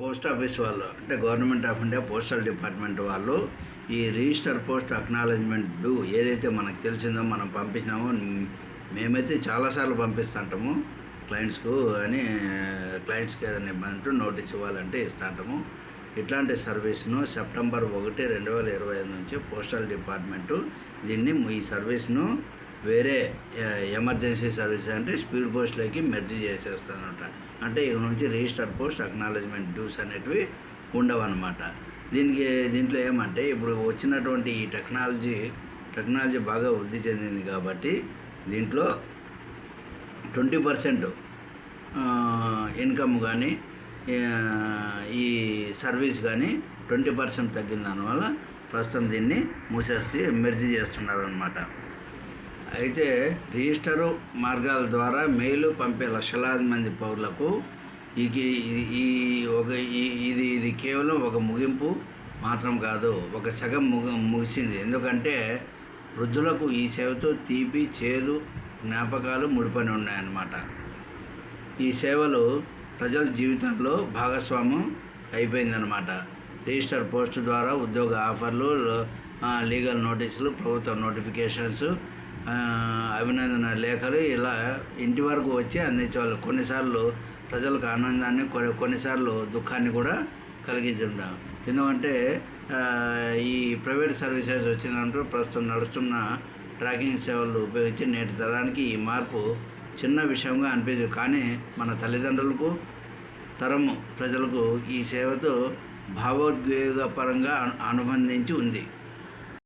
Post office వాళ్ళు అంటే government of India postal department వాళ్ళు ఈ రిజిస్టర్ పోస్ట్ అక్నాలజ్మెంట్ డ్యూ ఏదైతే మనకు తెలిసిందో మనం పంపించినామో మేమైతే చాలాసార్లు పంపిస్తుంటాము క్లయింట్స్కు అని క్లయింట్స్కి ఏదైనా ఇబ్బంది ఉంటే నోటీస్ ఇవ్వాలంటే ఇస్తుంటాము. ఇట్లాంటి సర్వీస్ను సెప్టెంబర్ ఒకటి రెండు వేల ఇరవై ఐదు నుంచి పోస్టల్ డిపార్ట్మెంటు దీన్ని ఈ సర్వీస్ను వేరే ఎమర్జెన్సీ సర్వీస్ అంటే స్పీడ్ పోస్ట్లోకి మెర్జ్ చేసేస్తానమాట అంటే ఇక నుంచి రిజిస్టర్ పోస్ట్ అక్నాలజ్మెంట్ డ్యూస్ అనేటివి ఉండవన్నమాట. దీనికి దీంట్లో ఏమంటే ఇప్పుడు వచ్చినటువంటి ఈ టెక్నాలజీ టెక్నాలజీ బాగా వృద్ధి చెందింది కాబట్టి దీంట్లో ట్వంటీ పర్సెంట్ ఇన్కమ్ కానీ ఈ సర్వీస్ కానీ ట్వంటీ పర్సెంట్ తగ్గిన దానివల్ల ప్రస్తుతం దీన్ని మూసేసి మెర్జీ చేస్తున్నారు అనమాట అయితే రిజిస్టరు మార్గాల ద్వారా మెయిల్ పంపే లక్షలాది మంది పౌరులకు ఈ ఈ- ఒక ఇది ఇది కేవలం ఒక ముగింపు మాత్రం కాదు ఒక సగం ముగి ముగిసింది. ఎందుకంటే వృద్ధులకు ఈ సేవతో తీపి చేదు జ్ఞాపకాలు ముడిపడి ఉన్నాయన్నమాట. ఈ సేవలు ప్రజల జీవితంలో భాగస్వామ్యం అయిపోయిందనమాట రిజిస్టర్ పోస్ట్ ద్వారా ఉద్యోగ ఆఫర్లు లీగల్ నోటీసులు ప్రభుత్వ నోటిఫికేషన్స్ అభినందన లేఖలు ఇలా ఇంటి వరకు వచ్చి అందించేవాళ్ళు. కొన్నిసార్లు ప్రజలకు ఆనందాన్ని కొన్ని కొన్నిసార్లు దుఃఖాన్ని కూడా కలిగించుంటాం. ఎందుకంటే ఈ ప్రైవేట్ సర్వీసెస్ వచ్చిందంటూ ప్రస్తుతం నడుస్తున్న ట్రాకింగ్ సేవలు ఉపయోగించి నేటి తరానికి ఈ మార్పు చిన్న విషయంగా అనిపించదు. కానీ మన తల్లిదండ్రులకు తరము ప్రజలకు ఈ సేవతో భావోద్వేగపరంగా అనుబంధించి ఉంది.